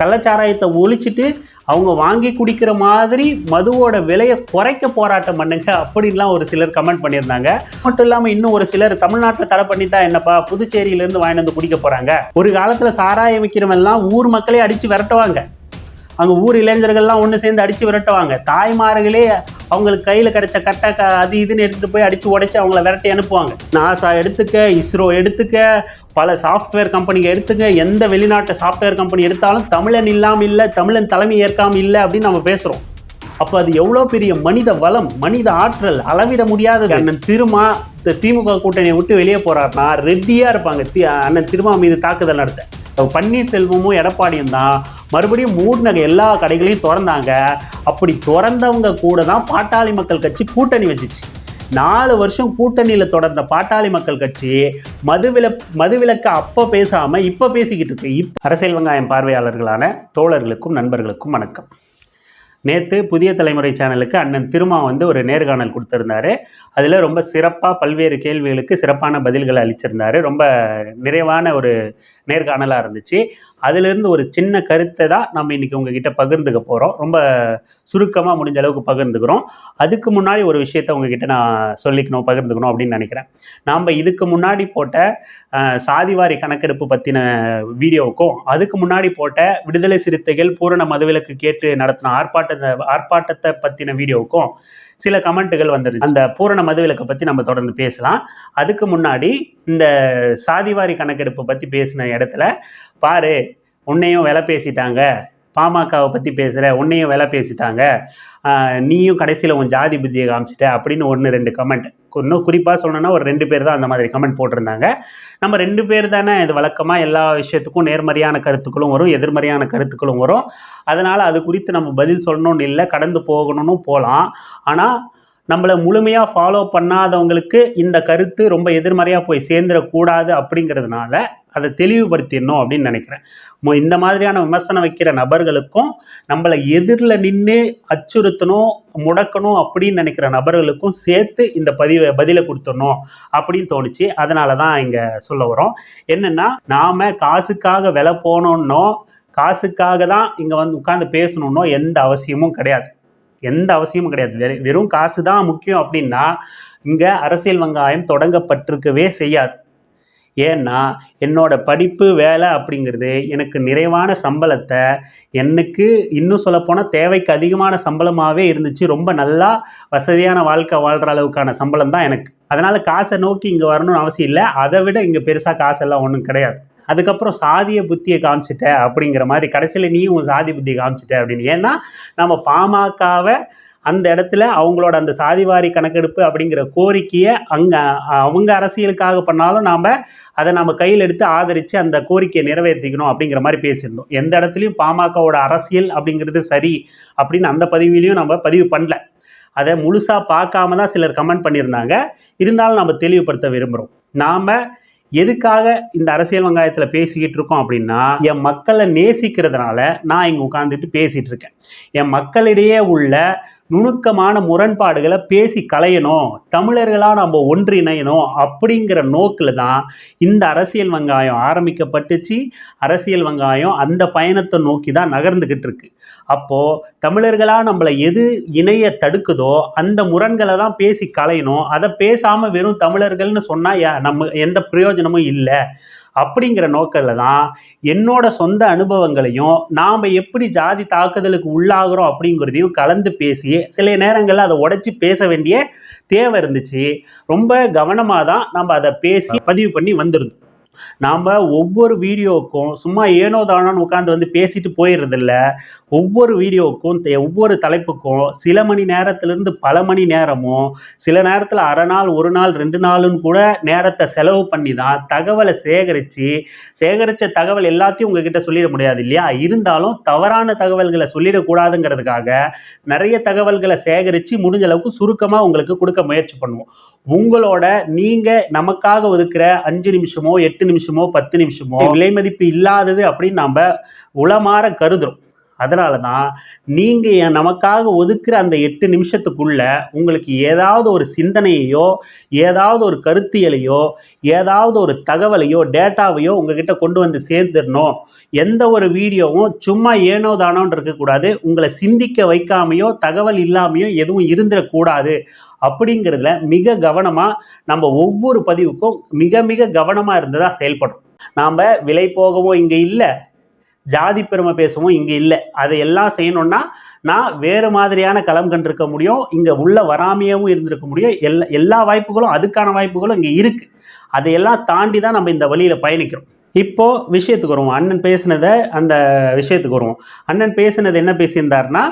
கள்ளச்சாராயத்தை ஒழிச்சிட்டு அவங்க வாங்கி குடிக்கிற மாதிரி மதுவோட விலையை குறைக்க போராட்டம் பண்ணுங்க அப்படின்லாம் ஒரு சிலர் கமெண்ட் பண்ணியிருந்தாங்க. மட்டும் இல்லாமல் இன்னும் ஒரு சிலர் தமிழ்நாட்டில் தடை பண்ணிட்டா என்னப்பா புதுச்சேரியிலேருந்து வாங்கிட்டு வந்து குடிக்க போகிறாங்க ஒரு காலத்தில் சாராயம் விற்கிறவெல்லாம் ஊர் மக்களே அடித்து விரட்டுவாங்க. அங்கே ஊர் இளைஞர்கள்லாம் ஒன்று சேர்ந்து அடித்து விரட்டுவாங்க. தாய்மார்களே அவங்களுக்கு கையில் கிடைச்ச கட்டை க அது இதுன்னு எடுத்துகிட்டு போய் அடித்து உடைச்சி அவங்கள விரட்டி அனுப்புவாங்க. நாசா எடுத்துக்க இஸ்ரோ எடுத்துக்க பல சாஃப்ட்வேர் கம்பெனிங்க எடுத்துக்க எந்த வெளிநாட்டு சாஃப்ட்வேர் கம்பெனி எடுத்தாலும் தமிழன் இல்லாமல் இல்லை தமிழன் தலைமை ஏற்காமல் இல்லை அப்படின்னு நம்ம பேசுகிறோம் அப்போ அது எவ்வளோ பெரிய மனித வளம் மனித ஆற்றல் அளவிட முடியாதது. அண்ணன் திருமா திமுக கூட்டணியை விட்டு வெளியே போகிறாருன்னா ரெட்டியாக இருப்பாங்க. அண்ணன் திருமா மீது தாக்குதல் நடத்த. பன்னீர்செல்வமும் எடப்பாடியும் தான் மறுபடியும் மூடின எல்லா கடைகளையும் திறந்தாங்க. அப்படி திறந்தவங்க கூட தான் பாட்டாளி மக்கள் கட்சி கூட்டணி வச்சுச்சு. நாலு வருஷம் கூட்டணியில் தொடர்ந்த பாட்டாளி மக்கள் கட்சி மதுவில மதுவிலக்க அப்போ பேசாமல் இப்போ பேசிக்கிட்டு இருக்கு. இப் அரசியல் வெங்காயம் பார்வையாளர்களான தோழர்களுக்கும் நண்பர்களுக்கும் வணக்கம். நேற்று புதிய தலைமுறை சேனலுக்கு அண்ணன் திருமா வந்து ஒரு நேர்காணல் கொடுத்துருந்தாரு. அதில் ரொம்ப சிறப்பாக பல்வேறு கேள்விகளுக்கு சிறப்பான பதில்களை அளிச்சிருந்தாரு. ரொம்ப நிறைவான ஒரு நேர்காணலாக இருந்துச்சு. அதிலிருந்து ஒரு சின்ன கருத்தை தான் நம்ம இன்றைக்கி உங்ககிட்ட பகிர்ந்துக்க போகிறோம் ரொம்ப சுருக்கமாக முடிஞ்ச அளவுக்கு பகிர்ந்துக்கிறோம். அதுக்கு முன்னாடி ஒரு விஷயத்தை உங்ககிட்ட நான் சொல்லிக்கணும் பகிர்ந்துக்கணும் அப்படின்னு நினைக்கிறேன். நாம் இதுக்கு முன்னாடி போட்ட சாதிவாரி கணக்கெடுப்பு பற்றின வீடியோவுக்கும் அதுக்கு முன்னாடி போட்ட விடுதலை சிறுத்தைகள் பூரண மதுவிலக்கு கேட்டு நடத்தின ஆர்ப்பாட்டத்தை ஆர்ப்பாட்டத்தை பற்றின வீடியோவுக்கும் சில கமெண்ட்டுகள் வந்துருச்சு. அந்த பூரண மதுவிலக்கை பற்றி நம்ம தொடர்ந்து பேசலாம். அதுக்கு முன்னாடி இந்த சாதிவாரி கணக்கெடுப்பு பற்றி பேசின இடத்துல பாரு உன்னையும் விலை பேசிட்டாங்க. பாமகவை பற்றி பேசுகிற உன்னையும் வேலை பேசிட்டாங்க. நீயும் கடைசியில் உன் ஜாதி புத்தியை காமிச்சிட்ட அப்படின்னு ஒன்று ரெண்டு கமெண்ட் இன்னும் குறிப்பாக சொல்லணும்னா ஒரு ரெண்டு பேர் தான் அந்த மாதிரி கமெண்ட் போட்டிருந்தாங்க. நம்ம ரெண்டு பேர் தானே இது வழக்கமாக எல்லா விஷயத்துக்கும் நேர்மறையான கருத்துக்களும் வரும் எதிர்மறையான கருத்துக்களும் வரும். அதனால் அது குறித்து நம்ம பதில் சொல்லணும்னு இல்லை கடந்து போகணும்னு போகலாம் ஆனால் நம்மளை முழுமையாக ஃபாலோ பண்ணாதவங்களுக்கு இந்த கருத்து ரொம்ப எதிர்மறையாக போய் சேர்ந்துடக்கூடாது அப்படிங்கிறதுனால அதை தெளிவுபடுத்திடணும் அப்படின்னு நினைக்கிறேன். இந்த மாதிரியான விமர்சனம் வைக்கிற நபர்களுக்கும் நம்மளை எதிரில் நின்று அச்சுறுத்தணும் முடக்கணும் அப்படின்னு நினைக்கிற நபர்களுக்கும் சேர்த்து இந்த பதிவை பதிலை கொடுத்துடணும் அப்படின்னு தோணுச்சு. அதனால தான் இங்கே சொல்ல வரோம். என்னென்னா நாம் காசுக்காக விலை போனோன்னோ காசுக்காக தான் இங்கே வந்து உட்காந்து பேசணுன்னோ எந்த அவசியமும் கிடையாது. எந்த அவசியமும் கிடையாது. வெறும் காசு தான் முக்கியம் அப்படின்னா இங்கே அரசியல் வெங்காயம் தொடங்கப்பட்டிருக்கவே செய்யாது. ஏன்னா என்னோட படிப்பு வேலை அப்படிங்கிறது எனக்கு நிறைவான சம்பளத்தை எனக்கு இன்னும் சொல்லப்போனால் தேவைக்கு அதிகமான சம்பளமாகவே இருந்துச்சு. ரொம்ப நல்லா வசதியான வாழ்க்கை வாழ்கிற அளவுக்கான சம்பளம் தான் எனக்கு. அதனால் காசை நோக்கி இங்கே வரணும்னு அவசியம் இல்லை. அதை விட இங்கே பெருசாக காசெல்லாம் ஒன்றும் கிடையாது. அதுக்கப்புறம் சாதிய புத்தியை காமிச்சிட்ட அப்படிங்கிற மாதிரி கடைசியில் நீயும் உன் சாதி புத்தியை காமிச்சிட்ட அப்படின்னு. ஏன்னா நம்ம பாமகவை அந்த இடத்துல அவங்களோட அந்த சாதிவாரி கணக்கெடுப்பு அப்படிங்கிற கோரிக்கையை அங்கே அவங்க அரசியலுக்காக பண்ணாலும் நாம் அதை நம்ம கையில் எடுத்து ஆதரித்து அந்த கோரிக்கையை நிறைவேற்றிக்கணும் அப்படிங்கிற மாதிரி பேசியிருந்தோம். எந்த இடத்துலையும் பாமகவோட அரசியல் அப்படிங்கிறது சரி அப்படின்னு அந்த பதிவிலையும் நம்ம பதிவு பண்ணல. அதை முழுசாக பார்க்காம தான் சிலர் கமெண்ட் பண்ணியிருந்தாங்க. இருந்தாலும் நம்ம தெளிவுபடுத்த விரும்புகிறோம் நாம் எதுக்காக இந்த அரசியல் வெங்காயத்தில் பேசிக்கிட்டு இருக்கோம் அப்படின்னா என் மக்களை நேசிக்கிறதுனால நான் இங்கே உட்காந்துட்டு பேசிகிட்டு இருக்கேன். என் மக்களிடையே உள்ள நுணுக்கமான முரண்பாடுகளை பேசி களையணும் தமிழர்களாக நம்ம ஒன்றிணையணும் அப்படிங்கிற நோக்கில் தான் இந்த அரசியல் வெங்காயம் ஆரம்பிக்கப்பட்டுச்சு. அரசியல் வெங்காயம் அந்த பயணத்தை நோக்கி தான் நகர்ந்துக்கிட்டு இருக்கு. அப்போது தமிழர்களாக நம்மளை எது இணைய தடுக்குதோ அந்த முரண்களை தான் பேசி களையணும். அதை பேசாமல் வெறும் தமிழர்கள்னு சொன்னால் நம்ம எந்த பிரயோஜனமும் இல்லை. அப்படிங்கிற நோக்கில் தான் என்னோட சொந்த அனுபவங்களையும் நாம் எப்படி ஜாதி தாக்குதலுக்கு உள்ளாகிறோம் அப்படிங்கிறதையும் கலந்து பேசி சில நேரங்களில் அதை உடைச்சி பேச வேண்டிய தேவை இருந்துச்சு. ரொம்ப கவனமாக தான் நம்ம அதை பேசி பதிவு பண்ணி வந்திருந்தோம். நாம் ஒவ்வொரு வீடியோவுக்கும் சும்மா ஏனோ தானோன்னு உட்காந்து வந்து பேசிட்டு போயிடுறதில்ல ஒவ்வொரு வீடியோவுக்கும் தே- ஒவ்வொரு தலைப்புக்கும் சில மணி நேரத்திலிருந்து பல மணி நேரமும் சில நேரத்தில் அரை நாள் ஒரு நாள் ரெண்டு நாளுன்னு கூட நேரத்தை செலவு பண்ணி தான் தகவலை சேகரித்து சேகரித்த தகவல் எல்லாத்தையும் உங்ககிட்ட சொல்லிட முடியாது இல்லையா? இருந்தாலும் தவறான தகவல்களை சொல்லிடக்கூடாதுங்கிறதுக்காக நிறைய தகவல்களை சேகரித்து முடிஞ்ச அளவுக்கு சுருக்கமாக உங்களுக்கு கொடுக்க முயற்சி பண்ணுவோம். உங்களோட நீங்கள் நமக்காக ஒதுக்குற அஞ்சு நிமிஷமோ எட்டு நிமிஷமோ பத்து நிமிஷமோ விலை மதிப்பு இல்லாதது அப்படின்னு நாம் உளமாற கருதுறோம். அதனால தான் நீங்கள் நமக்காக ஒதுக்குற அந்த எட்டு நிமிஷத்துக்குள்ள உங்களுக்கு ஏதாவது ஒரு சிந்தனையையோ ஏதாவது ஒரு கருத்தியலையோ ஏதாவது ஒரு தகவலையோ டேட்டாவையோ உங்ககிட்ட கொண்டு வந்து சேர்ந்துடணும். எந்த ஒரு வீடியோவும் சும்மா ஏனோ தானோன்னு இருக்கக்கூடாது. உங்களை சிந்திக்க வைக்காமையோ தகவல் இல்லாமையோ எதுவும் இருந்துடக்கூடாது. அப்படிங்கிறதுல மிக கவனமாக நம்ம ஒவ்வொரு பதிவுக்கும் மிக மிக கவனமாக இருந்ததாக செயல்படும் நாம் விலை போகவோ இங்கே இல்லை. ஜாதி பெருமை பேசவும் இங்கே இல்லை. அதை எல்லாம் செய்யணும்னா நான் வேறு மாதிரியான களம் கண்டிருக்க முடியும் இங்கே உள்ள வராமையாகவும் இருந்திருக்க முடியும். எல்லா எல்லா வாய்ப்புகளும் அதுக்கான வாய்ப்புகளும் இங்கே இருக்குது அதையெல்லாம் தாண்டி தான் நம்ம இந்த வழியில் பயணிக்கிறோம். இப்போது விஷயத்துக்கு வருவோம். அண்ணன் பேசினதை அந்த விஷயத்துக்கு வருவோம். அண்ணன் பேசினது என்ன பேசியிருந்தாருன்னா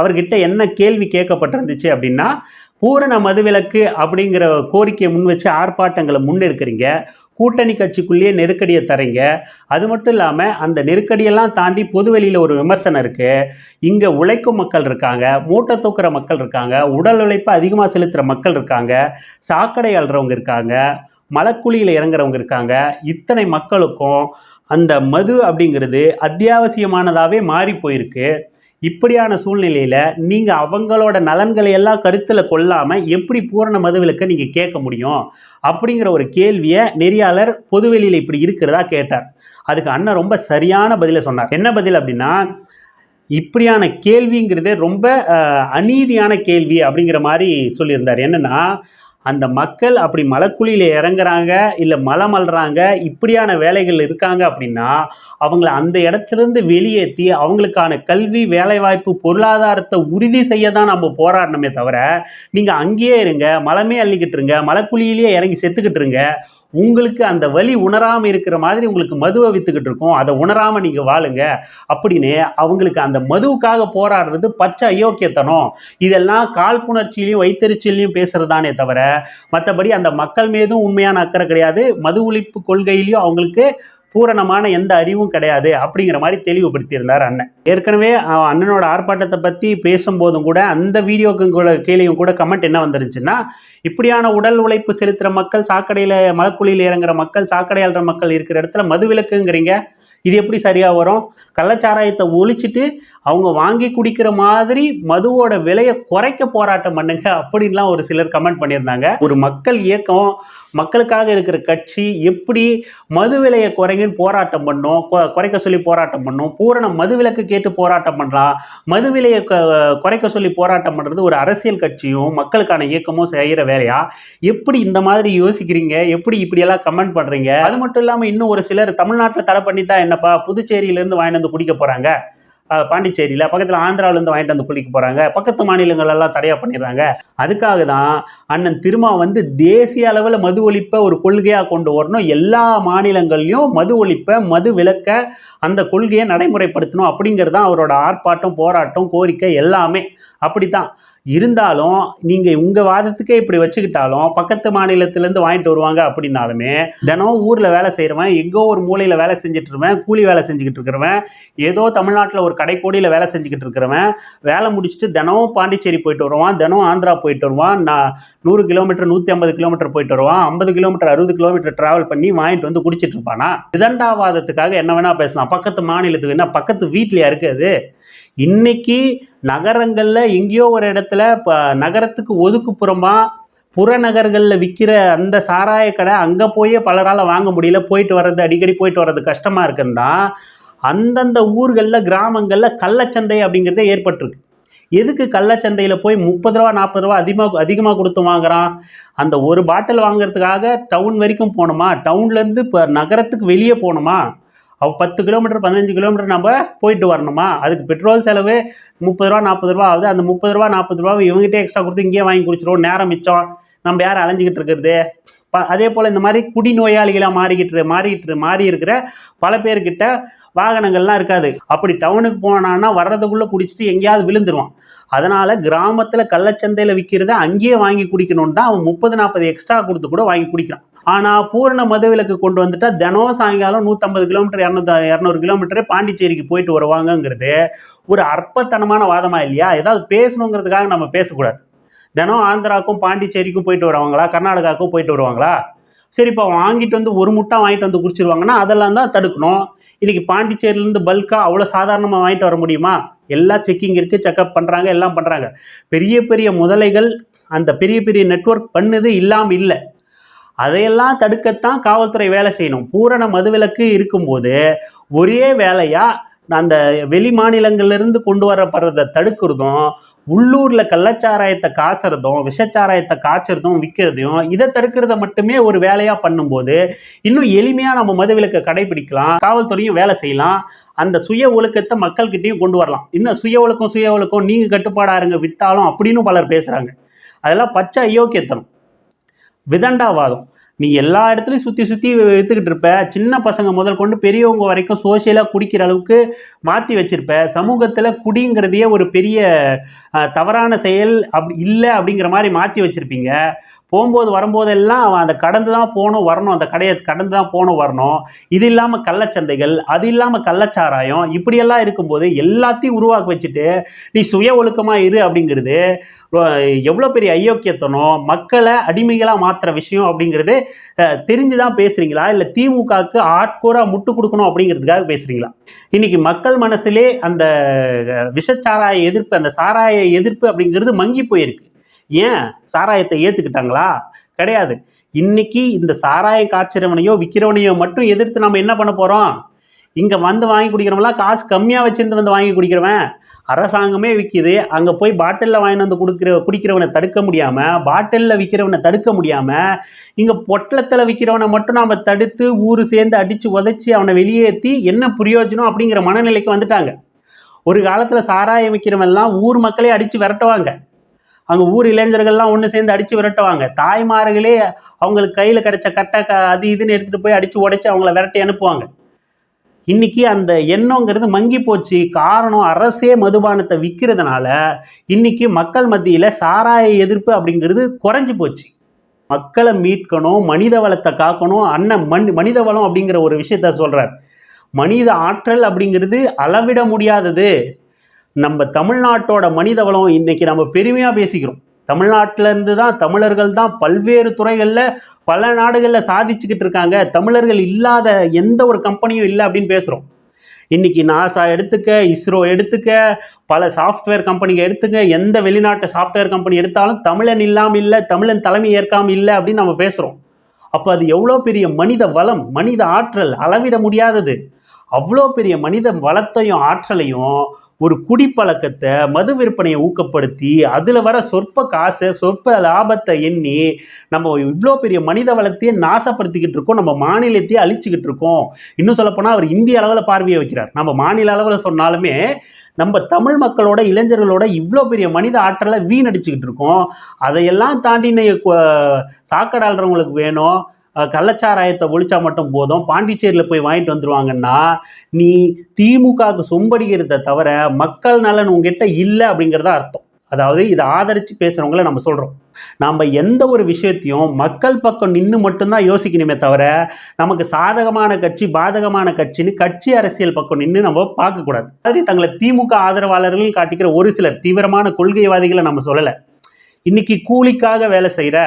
அவர்கிட்ட என்ன கேள்வி கேட்கப்பட்டிருந்துச்சு அப்படின்னா பூரண மதுவிலக்கு அப்படிங்கிற கோரிக்கையை முன் வச்சு ஆர்ப்பாட்டங்களை முன்னெடுக்கிறீங்க. கூட்டணி கட்சிக்குள்ளேயே நெருக்கடியை தரீங்க. அது மட்டும் இல்லாமல் அந்த நெருக்கடியெல்லாம் தாண்டி பொதுவெளியில் ஒரு விமர்சனம் இருக்குது இங்கே உழைக்கும் மக்கள் இருக்காங்க மூட்டை தூக்குற மக்கள் இருக்காங்க உடல் உழைப்பை அதிகமாக செலுத்துகிற மக்கள் இருக்காங்க சாக்கடை அழுறவங்க இருக்காங்க மலக்குழியில் இறங்குறவங்க இருக்காங்க. இத்தனை மக்களுக்கும் அந்த மது அப்படிங்கிறது அத்தியாவசியமானதாகவே மாறி போயிருக்கு. இப்படியான சூழ்நிலையில் நீங்கள் அவங்களோட நலன்களை எல்லாம் கருத்தில் கொள்ளாமல் எப்படி பூரண மதுவிலக்கை நீங்கள் கேட்க முடியும்? அப்படிங்கிற ஒரு கேள்வியை நெறியாளர் பொதுவெளியில் இப்படி இருக்கிறதா கேட்டார். அதுக்கு அண்ணன் ரொம்ப சரியான பதிலை சொன்னார். என்ன பதில் அப்படின்னா இப்படியான கேள்விங்கிறதே ரொம்ப அநீதியான கேள்வி அப்படிங்கிற மாதிரி சொல்லியிருந்தார். என்னன்னா அந்த மக்கள் அப்படி மலைக்குழியில் இறங்குறாங்க இல்லை மலம் மல்றாங்க இப்படியான வேலைகள் இருக்காங்க அப்படின்னா அவங்கள அந்த இடத்துலேருந்து வெளியேற்றி அவங்களுக்கான கல்வி வேலைவாய்ப்பு பொருளாதாரத்தை உறுதி செய்ய தான் நம்ம போராடணுமே தவிர நீங்கள் அங்கேயே இருங்க மலமே அள்ளிக்கிட்டு இருங்க மலைக்குழியிலேயே இறங்கி செத்துக்கிட்டுருங்க உங்களுக்கு அந்த வலி உணராமல் இருக்கிற மாதிரி உங்களுக்கு மதுவை வித்துக்கிட்டு இருக்கோம். அதை உணராமல் நீங்கள் வாழுங்க. அப்படின்னு அவங்களுக்கு அந்த மதுவுக்காக போராடுறது பச்சை அயோக்கியத்தனம். இதெல்லாம் காழ்ப்புணர்ச்சியிலையும் வைத்தறிச்சலையும் பேசுகிறதானே தவிர மற்றபடி அந்த மக்கள் மீதும் உண்மையான அக்கறை கிடையாது. மது ஒழிப்பு கொள்கையிலையும் அவங்களுக்கு பூரணமான எந்த அறிவும் கிடையாது அப்படிங்கிற மாதிரி தெளிவுபடுத்தியிருந்தார் அண்ணன். ஏற்கனவே அண்ணனோட ஆர்ப்பாட்டத்தை பற்றி பேசும்போதும் கூட அந்த வீடியோக்கும் கூட கீழேயும் கூட கமெண்ட் என்ன வந்துருந்துச்சுன்னா இப்படியான உடல் உழைப்பு செலுத்துகிற மக்கள் சாக்கடையில் மலக்குழியில் இறங்குற மக்கள் சாக்கடை மக்கள் இருக்கிற இடத்துல மது விலக்குங்கிறீங்க. இது எப்படி சரியாக வரும்? கள்ளச்சாராயத்தை ஒழிச்சிட்டு அவங்க வாங்கி குடிக்கிற மாதிரி மதுவோட விலையை குறைக்க போராட்டம் பண்ணுங்க அப்படின்லாம் ஒரு சிலர் கமெண்ட் பண்ணியிருந்தாங்க. ஒரு மக்கள் இயக்கம் மக்களுக்காக இருக்கிற கட்சி எப்படி மது விலையை குறைங்கன்னு போராட்டம் பண்ணோம் கொ- குறைக்க சொல்லி போராட்டம் பண்ணோம் பூரண மது விலக்கு கேட்டு போராட்டம் பண்ணலாம் மது விலையை க- குறைக்க சொல்லி போராட்டம் பண்ணுறது ஒரு அரசியல் கட்சியும் மக்களுக்கான இயக்கமும் செய்கிற வேலையா? எப்படி இந்த மாதிரி யோசிக்கிறீங்க? எப்படி இப்படியெல்லாம் கமெண்ட் பண்ணுறீங்க அது மட்டும் இல்லாமல் இன்னும் ஒரு சிலர் தமிழ்நாட்டில் தடை பண்ணிட்டா என்னப்பா? புதுச்சேரியிலேருந்து வாங்கிட்டு வந்து குடிக்க போகிறாங்க பாண்டிச்சேரியில் பக்கத்தில் ஆந்திராவிலேருந்து வாங்கிட்டு வந்து குளிக்க போகிறாங்க பக்கத்து மாநிலங்களெல்லாம் தடையாக பண்ணிடுறாங்க. அதுக்காக தான் அண்ணன் திருமா வந்து தேசிய அளவில் மது ஒழிப்பை ஒரு கொள்கையாக கொண்டு வரணும். எல்லா மாநிலங்கள்லையும் மது ஒழிப்பை மது விலக்க அந்த கொள்கையை நடைமுறைப்படுத்தணும் அப்படிங்கிறது தான் அவரோட ஆர்ப்பாட்டம் போராட்டம் கோரிக்கை எல்லாமே. அப்படித்தான். இருந்தாலும் நீங்கள் உங்கள் வாதத்துக்கே இப்படி வச்சுக்கிட்டாலும் பக்கத்து மாநிலத்திலேருந்து வாங்கிட்டு வருவாங்க அப்படின்னாலுமே தினம் ஊரில் வேலை செய்கிறவன் எங்கோ ஒரு மூலையில் வேலை செஞ்சுட்டு இருவன் கூலி வேலை செஞ்சுக்கிட்டு இருக்கிறவன் ஏதோ தமிழ்நாட்டில் ஒரு கடைக்கோடியில் வேலை செஞ்சுக்கிட்டு இருக்கிறவன் வேலை முடிச்சுட்டு தினமும் பாண்டிச்சேரி போயிட்டு வருவான் தினம் ஆந்திரா போயிட்டு வருவான் நான் நூறு கிலோமீட்டர் நூற்றி ஐம்பது கிலோமீட்டர் போயிட்டு வருவான் ஐம்பது கிலோமீட்டர் அறுபது கிலோமீட்டர் ட்ராவல் பண்ணி வாங்கிட்டு வந்து குடிச்சிட்டு இருப்பானா? விதண்டாவாதத்துக்காக என்ன வேணால் பேசலாம். பக்கத்து மாநிலத்துக்கு என்ன பக்கத்து வீட்லையா இருக்குது இன்னைக்கு நகரங்களில் எங்கேயோ ஒரு இடத்துல இப்போ நகரத்துக்கு ஒதுக்குப்புறமா புறநகர்களில் விற்கிற அந்த சாராய கடை அங்கே போயே பலரால் வாங்க முடியல. போயிட்டு வர்றது அடிக்கடி போயிட்டு வர்றது கஷ்டமாக இருக்குன்னா அந்தந்த ஊர்களில் கிராமங்களில் கள்ளச்சந்தை அப்படிங்கிறதே ஏற்பட்டிருக்கு. எதுக்கு கள்ளச்சந்தையில் போய் முப்பது ரூபா நாற்பது ரூபா அதிகமாக அதிகமாக கொடுத்து வாங்குறான்? அந்த ஒரு பாட்டில் வாங்குறதுக்காக டவுன் வரைக்கும் போகணுமா? டவுன்லேருந்து இப்போ நகரத்துக்கு வெளியே போகணுமா? அவள் பத்து கிலோமீட்டர் பதினஞ்சு கிலோமீட்டர் நம்ம போயிட்டு வரணுமா? அதுக்கு பெட்ரோல் செலவு முப்பது ரூபா நாற்பது ரூபா ஆகுது. அந்த முப்பது ரூபா நாற்பது ரூபா இவங்ககிட்ட எக்ஸ்ட்ரா கொடுத்து இங்கேயே வாங்கி குடிச்சிருவோம். நேரம் மிச்சம். நம்ம யார் அலைஞ்சிக்கிட்டு இருக்கிறது? ப அதே போல் இந்த மாதிரி குடிநோயாளிகளாக மாறிக்கிட்டு மாறிக்கிட்டு மாறி இருக்கிற பல பேர்கிட்ட வாகனங்கள்லாம் இருக்காது. அப்படி டவுனுக்கு போனான்னா வர்றதுக்குள்ளே குடிச்சிட்டு எங்கேயாவது விழுந்துருவான். அதனால் கிராமத்தில் கள்ளச்சந்தையில் விற்கிறத அங்கேயே வாங்கி குடிக்கணும்னு தான் அவன் முப்பது நாற்பது எக்ஸ்ட்ரா கொடுத்து கூட வாங்கி குடிக்கிறான். ஆனால் பூரண மதுவிலக்கு கொண்டு வந்துட்டா தினம் சாயங்காலம் நூற்றம்பது கிலோமீட்டர் இரநூத்த இரநூறு கிலோமீட்டரே பாண்டிச்சேரிக்கு போயிட்டு வருவாங்கங்கிறது ஒரு அற்பத்தனமான வாதமாக இல்லையா? ஏதாவது பேசணுங்கிறதுக்காக நம்ம பேசக்கூடாது. தினம் ஆந்திராவுக்கும் பாண்டிச்சேரிக்கும் போயிட்டு வருவாங்களா? கர்நாடகாவுக்கும் போயிட்டு வருவாங்களா? சரிப்பா வாங்கிட்டு வந்து ஒரு முட்டை வாங்கிட்டு வந்து குடிச்சிருவாங்கன்னா அதெல்லாம் தான் தடுக்கணும். இன்னைக்கு பாண்டிச்சேரியிலேருந்து பல்காக அவ்வளோ சாதாரணமாக வாங்கிட்டு வர முடியுமா? எல்லா செக்கிங் இருக்குது செக்கப் பண்ணுறாங்க எல்லாம் பண்ணுறாங்க பெரிய பெரிய முதலைகள் அந்த பெரிய பெரிய நெட்ஒர்க் பண்ணுது இல்லாமல் இல்லை. அதையெல்லாம் தடுக்கத்தான் காவல்துறை வேலை செய்யணும். பூரண மதுவிலக்கு இருக்கும்போது ஒரே வேலையாக அந்த வெளி மாநிலங்கள்லேருந்து கொண்டு வரப்படுறதை தடுக்கிறதும் உள்ளூரில் கள்ளச்சாராயத்தை காய்ச்சறதும் விஷச்சாராயத்தை காய்ச்சறதும் விற்கிறதையும் இதை தடுக்கிறத மட்டுமே ஒரு வேலையாக பண்ணும்போது இன்னும் எளிமையாக நம்ம மதுவிலக்கை கடைபிடிக்கலாம் காவல்துறையும் வேலை செய்யலாம். அந்த சுய ஒழுக்கத்தை மக்கள்கிட்டையும் கொண்டு வரலாம். இன்னும் சுய ஒழுக்கம் சுய ஒழுக்கம் நீங்கள் கட்டுப்பாடாருங்க விற்றாலும் அப்படின்னு பலர் பேசுகிறாங்க அதெல்லாம் பச்சை அயோக்கியத்தனம். விதண்டாவாதம். நீ எல்லா இடத்துலையும் சுற்றி சுற்றி விற்றுக்கிட்டு இருப்ப. சின்ன பசங்க முதல் கொண்டு பெரியவங்க வரைக்கும் சோஷியலாக குடிக்கிற அளவுக்கு மாற்றி வச்சிருப்ப. சமூகத்தில் குடிங்கிறதையே ஒரு பெரிய தவறான செயல் அப்படி இல்லை அப்படிங்கிற மாதிரி மாற்றி வச்சுருப்பீங்க. போகும்போது வரும்போதெல்லாம் அவன் அதை கடந்து தான் போகணும் வரணும். அந்த கடையை கடந்து தான் போகணும் வரணும். இது இல்லாமல் கள்ளச்சந்தைகள் அது இல்லாமல் கள்ளச்சாராயம் இப்படியெல்லாம் இருக்கும்போது எல்லாத்தையும் உருவாக்க வச்சுட்டு நீ சுய ஒழுக்கமாக இரு அப்படிங்கிறது எவ்வளோ பெரிய ஐயோக்கியத்தனம் மக்களை அடிமைகளாக மாற்றுற விஷயம் அப்படிங்கிறது தெரிஞ்சு தான் பேசுகிறீங்களா இல்லை திமுகவுக்கு ஆட்கூராக முட்டு கொடுக்கணும் அப்படிங்கிறதுக்காக பேசுகிறீங்களா இன்னைக்கு மக்கள் மனசுலே அந்த விஷச்சாராய எதிர்ப்பு அந்த சாராய எதிர்ப்பு அப்படிங்கிறது மங்கி போயிருக்கு. ஏன்? சாராயத்தை ஏற்றுக்கிட்டாங்களா கிடையாது. இன்னைக்கு இந்த சாராய காய்ச்சறவனையோ விற்கிறவனையோ மட்டும் எதிர்த்து நம்ம என்ன பண்ண போகிறோம் இங்கே வந்து வாங்கி குடிக்கிறவங்களாம் காசு கம்மியாக வச்சிருந்து வந்து வாங்கி குடிக்கிறவன். அரசாங்கமே விற்கிது அங்கே போய் பாட்டிலில் வாங்கிட்டு வந்து கொடுக்குற குடிக்கிறவனை தடுக்க முடியாமல் பாட்டிலில் விற்கிறவனை தடுக்க முடியாமல் இங்கே பொட்டலத்தில் விற்கிறவனை மட்டும் நாம் தடுத்து ஊர் சேர்ந்து அடித்து உதைச்சி அவனை வெளியேற்றி என்ன பிரயோஜனம் அப்படிங்கிற மனநிலைக்கு வந்துட்டாங்க. ஒரு காலத்தில் சாராயம் விற்கிறவன்லாம் ஊர் மக்களே அடித்து விரட்டுவாங்க. அங்கே ஊர் இளைஞர்கள்லாம் ஒன்று சேர்ந்து அடித்து விரட்டுவாங்க. தாய்மார்களே அவங்களுக்கு கையில் கிடைச்ச கட்டை க அது இதுன்னு எடுத்துகிட்டு போய் அடித்து உடைச்சி அவங்கள விரட்டி அனுப்புவாங்க. இன்னைக்கு அந்த எண்ணங்கிறது மங்கி போச்சு. காரணம் அரசே மதுபானத்தை விற்கிறதுனால இன்னைக்கு மக்கள் மத்தியில் சாராய எதிர்ப்பு அப்படிங்கிறது குறைஞ்சி போச்சு. மக்களை மீட்கணும் மனித வளத்தை காக்கணும் அண்ணன் மண் மனித வளம் அப்படிங்கிற ஒரு விஷயத்த சொல்கிறார் மனித ஆற்றல் அப்படிங்கிறது அளவிட முடியாதது. நம்ம தமிழ்நாட்டோட மனித வளம் இன்னைக்கு நம்ம பெருமையாக பேசிக்கிறோம். தமிழ்நாட்டிலேருந்து தான் தமிழர்கள் தான் பல்வேறு துறைகளில் பல நாடுகளில் சாதிச்சுக்கிட்டு இருக்காங்க. தமிழர்கள் இல்லாத எந்த ஒரு கம்பெனியும் இல்லை அப்படின்னு பேசுகிறோம் இன்றைக்கி நாசா எடுத்துக்க இஸ்ரோ எடுத்துக்க பல சாஃப்ட்வேர் கம்பெனிங்க எடுத்துக்க எந்த வெளிநாட்டு சாஃப்ட்வேர் கம்பெனி எடுத்தாலும் தமிழன் இல்லாமல் இல்லை தமிழன் தலைமை ஏற்காமல் இல்லை அப்படின்னு நம்ம பேசுகிறோம் அப்போ அது எவ்வளோ பெரிய மனித வளம் மனித ஆற்றல் அளவிட முடியாதது. அவ்வளோ பெரிய மனித வளத்தையும் ஆற்றலையும் ஒரு குடிப்பழக்கத்தை மது விற்பனையை ஊக்கப்படுத்தி அதில் வர சொற்ப காசை சொற்ப லாபத்தை எண்ணி நம்ம இவ்வளோ பெரிய மனித வளத்தையே நாசப்படுத்திக்கிட்டு இருக்கோம். நம்ம மாநிலத்தையே அழிச்சுக்கிட்டு இருக்கோம். இன்னும் சொல்லப்போனால் அவர் இந்திய அளவில் பார்வையை வைக்கிறார். நம்ம மாநில அளவில் சொன்னாலுமே நம்ம தமிழ் மக்களோட இளைஞர்களோட இவ்வளோ பெரிய மனித ஆற்றலை வீணடிச்சுக்கிட்டு இருக்கோம். அதையெல்லாம் தாண்டி இன்னைக்கு கு- வேணும். கள்ளச்சாராயத்தை ஒழிச்சா மட்டும் போதும். பாண்டிச்சேரியில் போய் வாங்கிட்டு வந்துடுவாங்கன்னா நீ திமுகவுக்கு சொம்படிக்கிறத தவிர மக்கள் நலன் உங்ககிட்ட இல்லை அப்படிங்கிறத அர்த்தம். அதாவது இதை ஆதரித்து பேசுகிறவங்கள நம்ம சொல்கிறோம் நம்ம எந்த ஒரு விஷயத்தையும் மக்கள் பக்கம் நின்று மட்டும்தான் யோசிக்கணுமே தவிர நமக்கு சாதகமான கட்சி பாதகமான கட்சின்னு கட்சி அரசியல் பக்கம் நின்று நம்ம பார்க்கக்கூடாது மாதிரி தங்களை திமுக ஆதரவாளர்கள் காட்டிக்கிற ஒரு சிலர் தீவிரமான கொள்கைவாதிகளை நம்ம சொல்லலை. இன்னைக்கு கூலிக்காக வேலை செய்கிற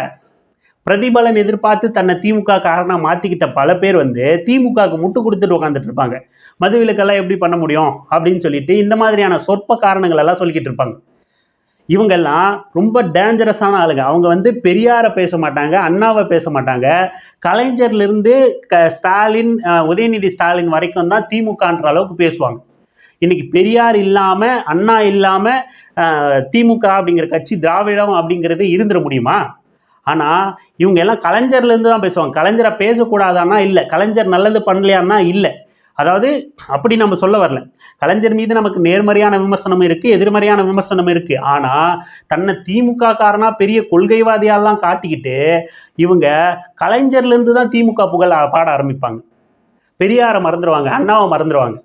பிரதிபலன் எதிர்பார்த்து தன்னை திமுக காரணம் மாற்றிக்கிட்ட பல பேர் வந்து திமுகவுக்கு முட்டு கொடுத்துட்டு உட்காந்துட்டு இருப்பாங்க. மதுவிலக்கெல்லாம் எப்படி பண்ண முடியும்? அப்படின்னு சொல்லிட்டு இந்த மாதிரியான சொற்ப காரணங்கள் எல்லாம் சொல்லிக்கிட்டு இருப்பாங்க. இவங்கெல்லாம் ரொம்ப டேஞ்சரஸான ஆளுங்க. அவங்க வந்து பெரியாரை பேச மாட்டாங்க அண்ணாவை பேச மாட்டாங்க. கலைஞர்லேருந்து க ஸ்டாலின் உதயநிதி ஸ்டாலின் வரைக்கும் தான் திமுகன்ற அளவுக்கு பேசுவாங்க. இன்னைக்கு பெரியார் இல்லாமல் அண்ணா இல்லாமல் திமுக அப்படிங்கிற கட்சி திராவிடம் அப்படிங்கிறது இருந்துட முடியுமா? ஆனால் இவங்க எல்லாம் கலைஞர்லேருந்து தான் பேசுவாங்க. கலைஞரை பேசக்கூடாதான்னா இல்லை. கலைஞர் நல்லது பண்ணலையான்னா இல்லை. அதாவது அப்படி நம்ம சொல்ல வரல. கலைஞர் மீது நமக்கு நேர்மறையான விமர்சனம் இருக்குது எதிர்மறையான விமர்சனம் இருக்குது ஆனால் தன்னை திமுக காரனா பெரிய கொள்கைவாதியாலாம் காட்டிக்கிட்டு இவங்க கலைஞர்லேருந்து தான் திமுக புகழ் பாட ஆரம்பிப்பாங்க. பெரியாரை மறந்துடுவாங்க அண்ணாவை மறந்துடுவாங்க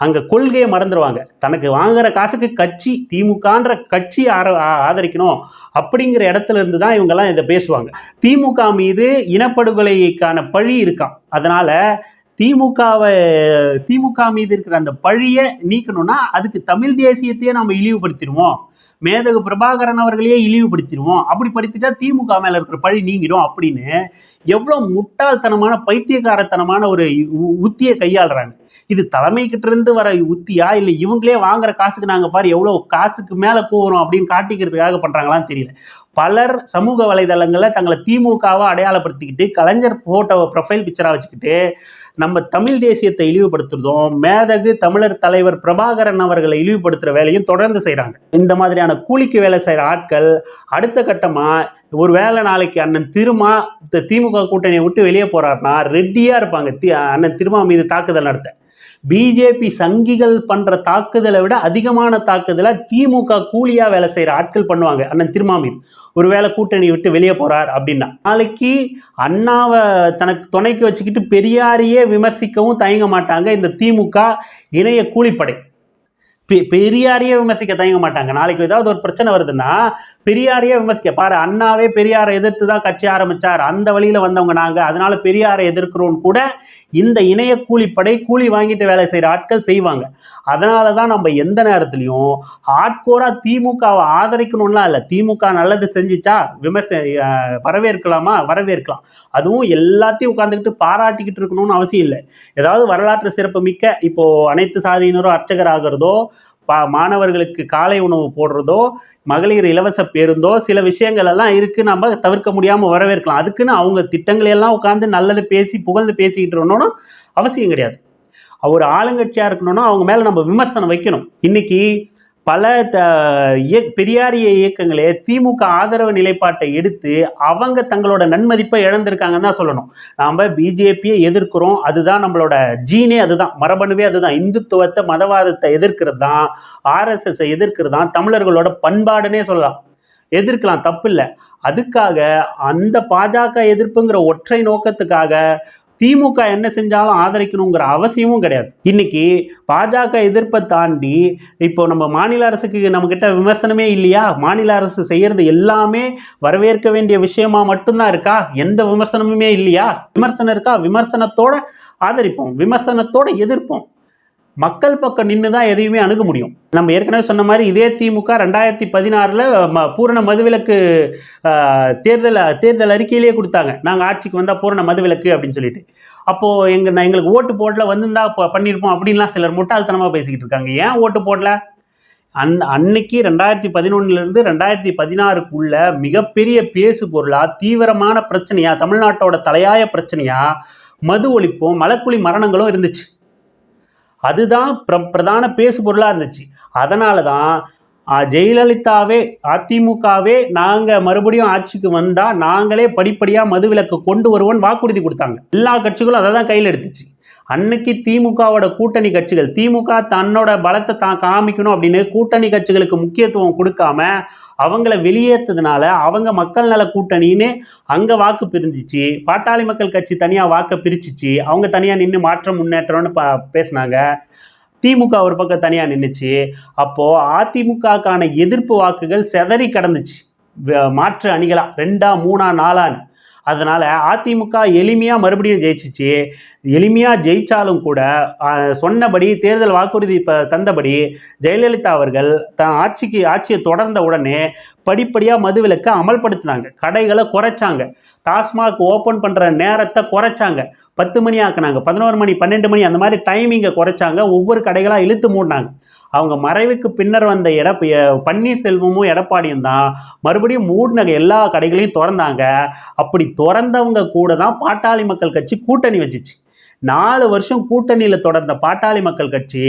அங்கே கொள்கையை மறந்துடுவாங்க தனக்கு வாங்குற காசுக்கு கட்சி திமுகன்ற கட்சி ஆர ஆ- ஆதரிக்கணும் அப்படிங்கிற இடத்துல இருந்து தான் இவங்கெல்லாம் இதை பேசுவாங்க. திமுக மீது இனப்படுகொலைக்கான பழி இருக்காம். அதனால் திமுகவை திமுக மீது இருக்கிற அந்த பழியை நீக்கணும்னா அதுக்கு தமிழ் தேசியத்தையே நம்ம இழிவுபடுத்திடுவோம். மேதகு பிரபாகரன் அவர்களையே இழிவுபடுத்திடுவோம். அப்படி படுத்திட்டா திமுக மேல இருக்கிற பழி நீங்கிடும் அப்படின்னு எவ்வளவு முட்டாள்தனமான பைத்தியக்காரத்தனமான ஒரு உத்தியை கையாளுறாங்க. இது தலைமை கிட்ட இருந்து வர உத்தியா? இல்லை இவங்களே வாங்குற காசுக்கு நாங்க பாரு எவ்வளவு காசுக்கு மேல கூவுறோம் அப்படின்னு காட்டிக்கிறதுக்காக பண்றாங்களான்னு தெரியல. பலர் சமூக வலைதளங்களில் தங்களை திமுகவை அடையாளப்படுத்திக்கிட்டு கலைஞர் போட்டோவை ப்ரொஃபைல் பிக்சராக வச்சுக்கிட்டு நம்ம தமிழ் தேசியத்தை இழிவுபடுத்துறதும் மேதகு தமிழர் தலைவர் பிரபாகரன் அவர்களை இழிவுபடுத்துகிற வேலையும் தொடர்ந்து செய்கிறாங்க இந்த மாதிரியான கூலிக்கு வேலை செய்கிற ஆட்கள் அடுத்த கட்டமாக ஒரு வேளை நாளைக்கு அண்ணன் திருமா திமுக கூட்டணியை விட்டு வெளியே போகிறாருன்னா ரெட்டியாக இருப்பாங்க. தி- அண்ணன் திருமா மீது தாக்குதல் நடத்த. பிஜேபி சங்கிகள் பண்ற தாக்குதலை விட அதிகமான தாக்குதலை திமுக கூலியா வேலை செய்யற ஆட்கள் பண்ணுவாங்க அண்ணன் திருமாமீர். ஒருவேளை கூட்டணி விட்டு வெளியே போறார் அப்படின்னா. நாளைக்கு அண்ணாவை தனக்கு துணைக்கு வச்சுக்கிட்டு பெரியாரையே விமர்சிக்கவும் தயங்க மாட்டாங்க இந்த திமுக இணைய கூலிப்படை. பெ- பெரியாரையே விமர்சிக்க தயங்க மாட்டாங்க. நாளைக்கு ஏதாவது ஒரு பிரச்சனை வருதுன்னா பெரியாரையே விமர்சிக்க. பாரு அண்ணாவே பெரியாரை எதிர்த்து தான் கட்சி ஆரம்பிச்சார். அந்த வழியில வந்தவங்க நாங்க. அதனால பெரியாரை எதிர்க்கிறோம் கூட இந்த இணைய கூலிப்படை கூலி வாங்கிட்டு வேலை செய்கிற ஆட்கள் செய்வாங்க. அதனால தான் நம்ம எந்த நேரத்துலையும் ஆட்கோராக திமுகவை ஆதரிக்கணும்லாம் இல்லை. திமுக நல்லது செஞ்சிச்சா? விமர்ச வரவேற்கலாமா? வரவேற்கலாம். அதுவும் எல்லாத்தையும் உட்காந்துக்கிட்டு பாராட்டிக்கிட்டு இருக்கணும்னு அவசியம் இல்லை. ஏதாவது வரலாற்று சிறப்பு மிக்க இப்போது அனைத்து சாதியினரும் அர்ச்சகர் ஆகிறதோ பா மாணவர்களுக்கு காலை உணவு போடுறதோ மகளிர் இலவச பேருந்தோ சில விஷயங்கள் எல்லாம் இருக்கு. நம்ம தவிர்க்க முடியாமல் வரவேற்கலாம். அதுக்குன்னு அவங்க திட்டங்களை எல்லாம் உட்காந்து நல்லது பேசி புகழ்ந்து பேசிக்கிட்டு இருக்கணும்னு அவசியம் கிடையாது. ஒரு ஆளுங்கட்சியாக இருக்கணும்னா அவங்க மேலே நம்ம விமர்சனம் வைக்கணும். இன்னைக்கு பல த இய- பெரியாரிய இயக்கங்களே திமுக ஆதரவு நிலைப்பாட்டை எடுத்து அவங்க தங்களோட நன்மதிப்பை இழந்திருக்காங்கன்னு தான் சொல்லணும். நாம் பிஜேபியை எதிர்க்கிறோம் அதுதான் நம்மளோட ஜீனே அதுதான். மரபணுவே அதுதான். இந்துத்துவத்தை மதவாதத்தை எதிர்க்கிறது தான் ஆர்எஸ்எஸ் எதிர்க்கிறது தான் தமிழர்களோட பண்பாடுனே சொல்லலாம். எதிர்க்கலாம் தப்பு இல்லை அதுக்காக அந்த பாஜக எதிர்ப்புங்கிற ஒற்றை நோக்கத்துக்காக திமுக என்ன செஞ்சாலும் ஆதரிக்கணுங்கிற அவசியமும் கிடையாது. இன்னைக்கு பாஜக எதிர்ப்பை தாண்டி இப்போ நம்ம மாநில அரசுக்கு நம்ம விமர்சனமே இல்லையா? மாநில அரசு செய்யறது எல்லாமே வரவேற்க வேண்டிய விஷயமா மட்டும்தான் இருக்கா? எந்த விமர்சனமுமே இல்லையா? விமர்சனம் இருக்கா? விமர்சனத்தோட ஆதரிப்போம். விமர்சனத்தோட எதிர்ப்போம். மக்கள் பக்கம் நின்று தான் எதையுமே அணுக முடியும். நம்ம ஏற்கனவே சொன்ன மாதிரி இதே திமுக ரெண்டாயிரத்தி பதினாறில் ம பூரண மதுவிலக்கு தேர்தல் தேர்தல் அறிக்கையிலேயே கொடுத்தாங்க. நாங்கள் ஆட்சிக்கு வந்தால் பூரண மதுவிலக்கு அப்படின்னு சொல்லிட்டு. அப்போது எங்கள் நான் எங்களுக்கு ஓட்டு போடல வந்திருந்தா ப- பண்ணியிருப்போம் அப்படின்லாம் சிலர் முட்டாள்தனமாக பேசிக்கிட்டு இருக்காங்க. ஏன் ஓட்டு போடல? அந் அன்னைக்கு ரெண்டாயிரத்தி பதினொன்னுலேருந்து ரெண்டாயிரத்தி பதினாறுக்குள்ள மிகப்பெரிய பேசு பொருளாக தீவிரமான பிரச்சனையாக தமிழ்நாட்டோட தலையாய பிரச்சனையாக மது ஒழிப்பும் மலக்குழி மரணங்களும் இருந்துச்சு. அதுதான் பிர பிரதான பேசு பொருளாக இருந்துச்சு. அதனால தான் ஜெயலலிதாவே அதிமுகவே நாங்கள் மறுபடியும் ஆட்சிக்கு வந்தால் நாங்களே படிப்படியாக மதுவிலக்கு கொண்டு வருவோன்னு வாக்குறுதி கொடுத்தாங்க. எல்லா கட்சிகளும் அதை தான் கையில் எடுத்துச்சு. அன்னைக்கு திமுகவோட கூட்டணி கட்சிகள் திமுக தன்னோட பலத்தை தான் காமிக்கணும் அப்படின்னு கூட்டணி கட்சிகளுக்கு முக்கியத்துவம் கொடுக்காம அவங்கள வெளியேற்றதுனால அவங்க மக்கள் நல கூட்டணின்னு அங்கே வாக்கு பிரிஞ்சிச்சு. பாட்டாளி மக்கள் கட்சி தனியாக வாக்கை பிரிச்சிச்சு. அவங்க தனியாக நின்று மாற்றம் முன்னேற்றம்னு ப பேசினாங்க. திமுக ஒரு பக்கம் தனியாக நின்றுச்சு அப்போது அதிமுகக்கான எதிர்ப்பு வாக்குகள் சிதறி கடந்துச்சு. வ- மாற்று அணிகளாக ரெண்டா மூணா நாலான்னு. அதனால் அதிமுக எளிமையாக மறுபடியும் ஜெயிச்சிச்சு. எளிமையாக ஜெயித்தாலும் கூட சொன்னபடி தேர்தல் வாக்குறுதி இப்போ தந்தபடி ஜெயலலிதா அவர்கள் தன் ஆட்சிக்கு ஆட்சியை தொடர்ந்த உடனே படிப்படியாக மதுவிலக்கை அமல்படுத்தினாங்க. கடைகளை குறைச்சாங்க. டாஸ்மாக் ஓப்பன் பண்ணுற நேரத்தை குறைச்சாங்க. பத்து மணி ஆக்குனாங்க. பதினோரு மணி பன்னெண்டு மணி அந்த மாதிரி டைமிங்கை குறைச்சாங்க. ஒவ்வொரு கடைகளாக இழுத்து மூடினாங்க. அவங்க மறைவுக்கு பின்னர் வந்த எட பன்னீர்செல்வமும் எடப்பாடியும் தான் மறுபடியும் மூடின எல்லா கடைகளையும் திறந்தாங்க. அப்படி திறந்தவங்க கூட தான் பாட்டாளி மக்கள் கட்சி கூட்டணி வச்சுச்சு. நாலு வருஷம் கூட்டணியில் தொடர்ந்த பாட்டாளி மக்கள் கட்சி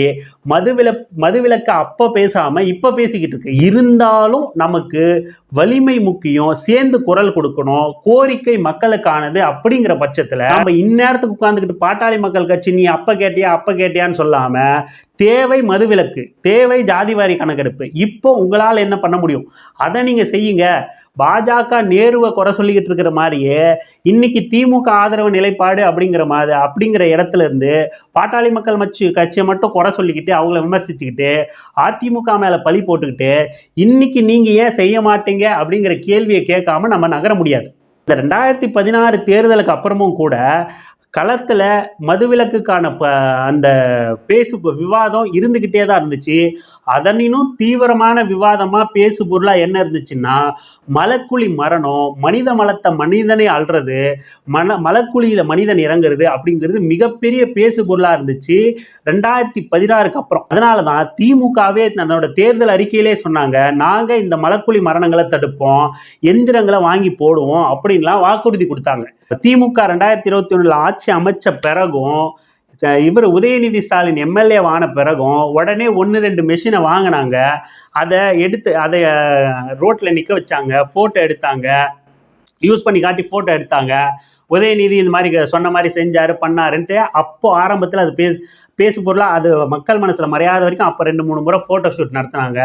மதுவில மதுவிலக்க அப்போ பேசாமல் இப்போ பேசிக்கிட்டு இருக்கு. இருந்தாலும் நமக்கு வலிமை முக்கியம் சேர்ந்து குரல் கொடுக்கணும் கோரிக்கை மக்களுக்கானது அப்படிங்கிற பட்சத்தில் நம்ம இந்நேரத்துக்கு உட்காந்துக்கிட்டு பாட்டாளி மக்கள் கட்சி நீ அப்போ கேட்டியா அப்போ கேட்டியான்னு சொல்லாமல் தேவை மதுவிலக்கு தேவை ஜாதிவாரி கணக்கெடுப்பு. இப்போ உங்களால் என்ன பண்ண முடியும்? அதை நீங்கள் செய்யுங்க. பாஜக நேருவை குறை சொல்லிக்கிட்டு இருக்கிற மாதிரியே இன்னைக்கு திமுக ஆதரவு நிலைப்பாடு அப்படிங்கிற மாதிரி அப்படிங்கிற இடத்துல இருந்து பாட்டாளி மக்கள் மச்சு கட்சியை மட்டும் குறை சொல்லிக்கிட்டு அவங்கள விமர்சிச்சுக்கிட்டு அதிமுக மேலே பழி போட்டுக்கிட்டு இன்னைக்கு நீங்கள் ஏன் செய்ய மாட்டீங்க அப்படிங்கிற கேள்வியை கேட்காம நம்ம நகர முடியாது. இந்த ரெண்டாயிரத்தி பதினாறு தேர்தலுக்கு அப்புறமும் கூட களத்தில் மதுவிலக்குக்கான ப அந்த பேசு விவாதம் இருந்துக்கிட்டே தான் இருந்துச்சு. அதனினும் தீவிரமான விவாதமாக பேசு பொருளாக என்ன இருந்துச்சுன்னா மலக்குழி மரணம் மனித மலத்தை மனிதனை அல்றது மன மலக்குழியில் மனிதன் இறங்குறது அப்படிங்கிறது மிகப்பெரிய பேசு பொருளாக இருந்துச்சு ரெண்டாயிரத்தி பதினாறுக்கு அப்புறம். அதனால தான் திமுகவே தன்னோட தேர்தல் அறிக்கையிலே சொன்னாங்க நாங்கள் இந்த மலக்குழி மரணங்களை தடுப்போம் எந்திரங்களை வாங்கி போடுவோம் அப்படின்லாம் வாக்குறுதி கொடுத்தாங்க. திமுக ரெண்டாயிரத்தி இருபத்தி ஒன்றில் ஆட்சி அமைச்ச பிறகும் இவர் உதயநிதி ஸ்டாலின் எம்எல்ஏ ஆன பிறகும் உடனே ஒன்று ரெண்டு மெஷினை வாங்கினாங்க. அதை எடுத்து அதை ரோட்டில் நிற்க வச்சாங்க. ஃபோட்டோ எடுத்தாங்க. யூஸ் பண்ணி காட்டி ஃபோட்டோ எடுத்தாங்க. உதயநிதி இந்த மாதிரி சொன்ன மாதிரி செஞ்சார் பண்ணாருன்ட்டு அப்போது ஆரம்பத்தில் அது பேசு பேசு பொருளாக அது மக்கள் மனசில் மறையாத வரைக்கும் அப்போ ரெண்டு மூணு முறை ஃபோட்டோ ஷூட் நடத்துனாங்க.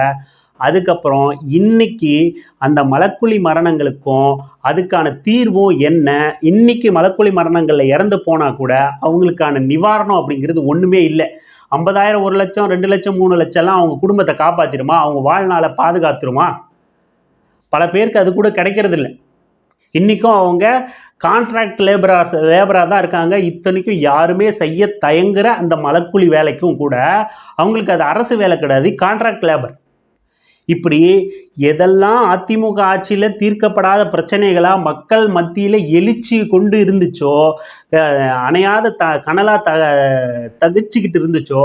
அதுக்கப்புறம் இன்னைக்கு அந்த மலக்குழி மரணங்களுக்கும் அதுக்கான தீர்வும் என்ன? இன்னைக்கு மலக்குழி மரணங்களில் இறந்து போனால் கூட அவங்களுக்கான நிவாரணம் அப்படிங்கிறது ஒன்றுமே இல்லை. ஐம்பதாயிரம் ஒரு லட்சம் ரெண்டு லட்சம் மூணு லட்சம்லாம் அவங்க குடும்பத்தை காப்பாற்றிடுமா அவங்க வாழ்நாளை பாதுகாத்துருமா? பல பேருக்கு அது கூட கிடைக்கிறது இல்லை. இன்றைக்கும் அவங்க கான்ட்ராக்ட் லேபராஸ் லேபராக தான் இருக்காங்க. இத்தனைக்கும் யாருமே செய்ய தயங்குற அந்த மலக்குழி வேலைக்கும் கூட அவங்களுக்கு அது அரசு வேலை கிடையாது கான்ட்ராக்ட் லேபர் இப்படி எதெல்லாம் அதிமுக ஆட்சியில் தீர்க்கப்படாத பிரச்சனைகளாக மக்கள் மத்தியில் எழுச்சி கொண்டு இருந்துச்சோ அணையாத த கனலாக த தகச்சிக்கிட்டு இருந்துச்சோ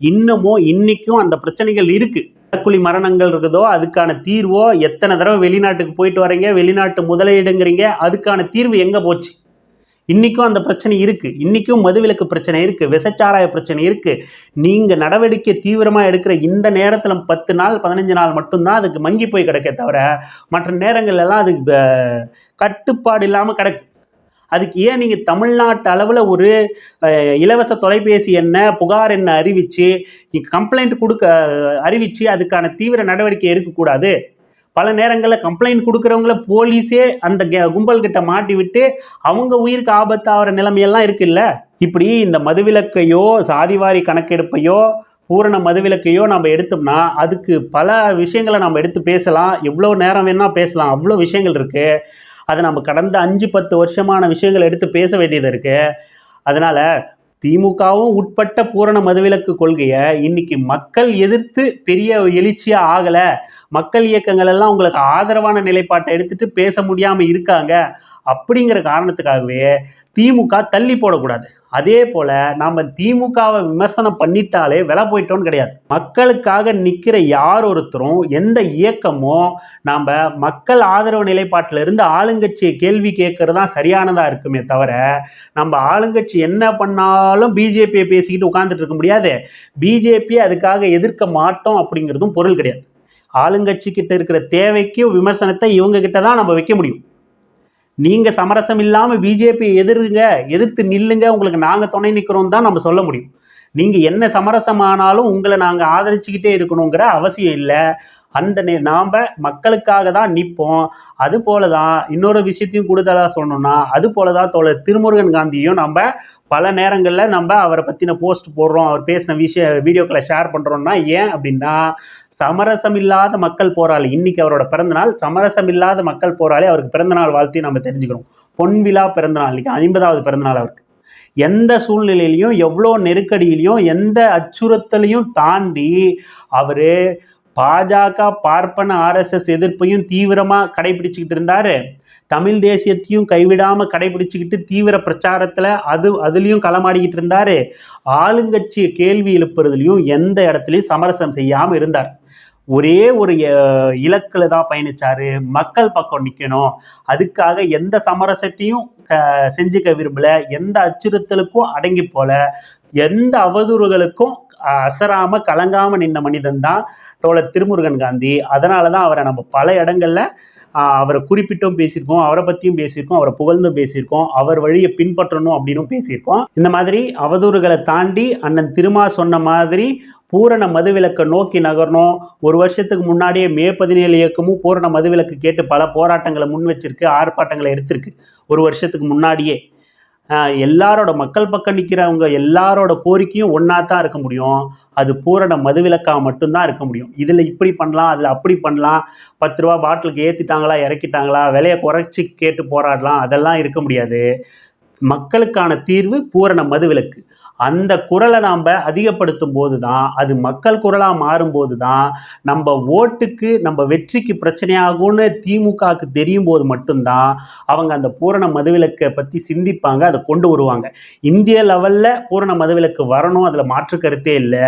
இன்னமும் இன்றைக்கும் அந்த பிரச்சனைகள் இருக்குது குழி மரணங்கள் இருக்குதோ அதுக்கான தீர்வோ எத்தனை தடவை வெளிநாட்டுக்கு போயிட்டு வரீங்க வெளிநாட்டு முதலீடுங்கிறீங்க அதுக்கான தீர்வு எங்கே போச்சு? இன்றைக்கும் அந்த பிரச்சனை இருக்குது இன்றைக்கும் மதுவிலக்கு பிரச்சனை இருக்குது விசச்சாராய பிரச்சனை இருக்குது நீங்கள் நடவடிக்கை தீவிரமாக எடுக்கிற இந்த நேரத்தில் பத்து நாள் பதினஞ்சு நாள் மட்டும்தான் அதுக்கு மங்கி போய் கிடக்கே தவிர மற்ற நேரங்களெல்லாம் அதுக்கு கட்டுப்பாடு இல்லாமல் கிடக்கு. அதுக்கு ஏன் நீங்கள் தமிழ்நாட்டு அளவில் ஒரு இலவச தொலைபேசி என்ன புகார் என்ன அறிவித்து கம்ப்ளைண்ட் கொடுக்க அறிவித்து அதுக்கான தீவிர நடவடிக்கை எடுக்கக்கூடாது? பல நேரங்களில் கம்ப்ளைண்ட் கொடுக்குறவங்கள போலீஸே அந்த கெ- கும்பல் கிட்ட மாட்டி விட்டு அவங்க உயிருக்கு ஆபத்தாகிற நிலைமையெல்லாம் இருக்குல்ல? இப்படி இந்த மதுவிலக்கையோ சாதிவாரி கணக்கெடுப்பையோ பூரண மதுவிலக்கையோ நம்ம எடுத்தோம்னா அதுக்கு பல விஷயங்களை நம்ம எடுத்து பேசலாம். எவ்வளோ நேரம் வேணால் பேசலாம். அவ்வளோ விஷயங்கள் இருக்குது அதை நம்ம கடந்த அஞ்சு பத்து வருஷமான விஷயங்கள் எடுத்து பேச வேண்டியது இருக்குது அதனால் திமுகவும் உட்பட்ட பூரண மதுவிலக்கு கொள்கையை இன்னைக்கு மக்கள் எதிர்த்து பெரிய எழுச்சியாக ஆகலை. மக்கள் இயக்கங்கள் எல்லாம் உங்களுக்கு ஆதரவான நிலைப்பாட்டை எடுத்துட்டு பேச முடியாமல் இருக்காங்க. அப்படிங்கிற காரணத்துக்காகவே திமுக தள்ளி போடக்கூடாது. அதே போல் நாம் திமுகவை விமர்சனம் பண்ணிட்டாலே விலை போயிட்டோன்னு கிடையாது. மக்களுக்காக நிற்கிற யார் ஒருத்தரும் எந்த இயக்கமோ நாம் மக்கள் ஆதரவு நிலைப்பாட்டில் இருந்து ஆளுங்கட்சியை கேள்வி கேட்கறது தான் சரியானதாக இருக்குமே தவிர நம்ம ஆளுங்கட்சி என்ன பண்ணாலும் பிஜேபியை பேசிக்கிட்டு உட்காந்துட்டு இருக்க முடியாது. பிஜேபி அதுக்காக எதிர்க்க மாட்டோம் அப்படிங்கிறதும் பொருள் கிடையாது. ஆளுங்கட்சி கிட்ட இருக்கிற தேவைக்கு விமர்சனத்தை இவங்க கிட்ட தான் நம்ம வைக்க முடியும். நீங்கள் சமரசம் இல்லாமல் பிஜேபி எதிருங்க எதிர்த்து நில்லுங்க உங்களுக்கு நாங்கள் துணை நிற்கிறோம் தான் நம்ம சொல்ல முடியும். நீங்கள் என்ன சமரசமானாலும் உங்களை நாங்கள் ஆதரிச்சுக்கிட்டே இருக்கணுங்கிற அவசியம் இல்லை. அந்த நே நாம் மக்களுக்காக தான் நிற்போம். அது போல தான் இன்னொரு விஷயத்தையும் கூடுதலாக சொன்னோம்னா அது போல தான் தோழர் திருமுருகன் காந்தியும் நம்ம பல நேரங்களில் நம்ம அவரை பற்றின போஸ்ட் போடுறோம். அவர் பேசின விஷய வீடியோக்களை ஷேர் பண்ணுறோம்னா ஏன் அப்படின்னா சமரசம் இல்லாத மக்கள் போராளி இன்றைக்கி அவரோட பிறந்தநாள் சமரசம் இல்லாத மக்கள் போராளி அவருக்கு பிறந்தநாள் வாழ்த்தையும் நம்ம தெரிஞ்சுக்கிறோம். பொன் விழா பிறந்தநாள் இன்றைக்கி ஐம்பதாவது பிறந்தநாள் அவருக்கு. எந்த சூழ்நிலையிலையும் எவ்வளோ நெருக்கடியிலையும் எந்த அச்சுறுத்தலையும் தாண்டி அவர் பாஜக பார்ப்பன ஆர்எஸ்எஸ் எதிர்ப்பையும் தீவிரமாக கடைபிடிச்சிக்கிட்டு இருந்தார். தமிழ் தேசியத்தையும் கைவிடாமல் கடைபிடிச்சிக்கிட்டு தீவிர பிரச்சாரத்தில் அது அதுலேயும் களமாடிக்கிட்டு இருந்தார். ஆளுங்கட்சி கேள்வி எழுப்புறதுலையும் எந்த இடத்துலையும் சமரசம் செய்யாமல் இருந்தார். ஒரே ஒரு இலக்கில் தான் பயணித்தார் மக்கள் பக்கம் நிற்கணும் அதுக்காக எந்த சமரசத்தையும் க- செஞ்சுக்க விரும்பல. எந்த அச்சுறுத்தலுக்கும் அடங்கி போல. எந்த அவதூறுகளுக்கும் அசராம கலங்காம நின்ன மனிதன் தான் தோழர் திருமுருகன் காந்தி. அதனால தான் அவரை நம்ம பல இடங்கள்ல அவரை குறிப்பிட்டும் பேசியிருக்கோம் அவரை பற்றியும் பேசியிருக்கோம் அவரை புகழ்ந்தும் பேசியிருக்கோம் அவர் வழியை பின்பற்றணும் அப்படின்னும் பேசியிருக்கோம். இந்த மாதிரி அவதூறுகளை தாண்டி அண்ணன் திருமா சொன்ன மாதிரி பூரண மதுவிலக்கை நோக்கி நகரணும். ஒரு வருஷத்துக்கு முன்னாடியே மே பதினேழு இயக்கமும் பூரண மதுவிலக்கு கேட்டு பல போராட்டங்களை முன் வச்சிருக்கு ஆர்ப்பாட்டங்களை எடுத்திருக்கு. ஒரு வருஷத்துக்கு முன்னாடியே. எல்லாரோட மக்கள் பக்கம் நிற்கிறவங்க எல்லாரோட கோரிக்கையும் ஒன்றா தான் இருக்க முடியும். அது பூரண மதுவிலக்காக மட்டும்தான் இருக்க முடியும். இதில் இப்படி பண்ணலாம் அதில் அப்படி பண்ணலாம் பத்து ரூபா பாட்டிலுக்கு ஏற்றிட்டாங்களா இறக்கிட்டாங்களா விலையை குறைச்சி கேட்டு போராடலாம் அதெல்லாம் இருக்க முடியாது. மக்களுக்கான தீர்வு பூரண மதுவிலக்கு. அந்த குரலை நாம் அதிகப்படுத்தும் போது தான் அது மக்கள் குரலாக மாறும்போது தான் நம்ம ஓட்டுக்கு நம்ம வெற்றிக்கு பிரச்சனையாகும்னு திமுகவுக்கு தெரியும் போது மட்டும்தான் அவங்க அந்த பூரண மதுவிலக்கை பற்றி சிந்திப்பாங்க அதை கொண்டு வருவாங்க. இந்திய லெவலில் பூரண மதுவிலக்கு வரணும் அதில் மாற்று கருத்தே இல்லை.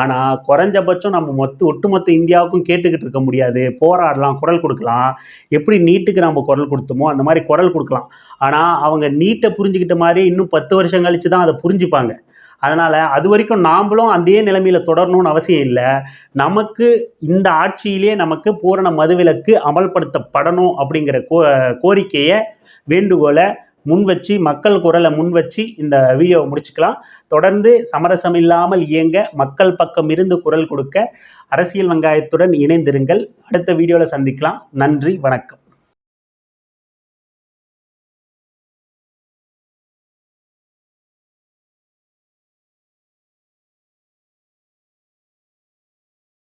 ஆனால் குறைஞ்சபட்சம் நம்ம மொத்த ஒட்டுமொத்த இந்தியாவுக்கும் கேட்டுக்கிட்டு இருக்க முடியாது. போராடலாம் குரல் கொடுக்கலாம். எப்படி நீட்டுக்கு நம்ம குரல் கொடுத்தோமோ அந்த மாதிரி குரல் கொடுக்கலாம். ஆனால் அவங்க நீட்டை புரிஞ்சுக்கிட்ட மாதிரி இன்னும் பத்து வருஷம் கழிச்சு தான் அதை புரிஞ்சுப்பாங்க. அதனால் அது வரைக்கும் நாம்ளும் அதே நிலைமையில் தொடரணும்னு அவசியம் இல்லை. நமக்கு இந்த ஆட்சியிலே நமக்கு பூரண மதுவிலக்கு அமல்படுத்தப்படணும் அப்படிங்கிற கோ கோரிக்கையை வேண்டுகோளை முன் வச்சு மக்கள் குரலை முன் வச்சு இந்த வீடியோவை முடிச்சுக்கலாம். தொடர்ந்து சமரசம் இல்லாமல் இயங்க மக்கள் பக்கம் இருந்து குரல் கொடுக்க அரசியல் வெங்காயத்துடன் இணைந்திருங்கள். அடுத்த வீடியோவில் சந்திக்கலாம். நன்றி வணக்கம்.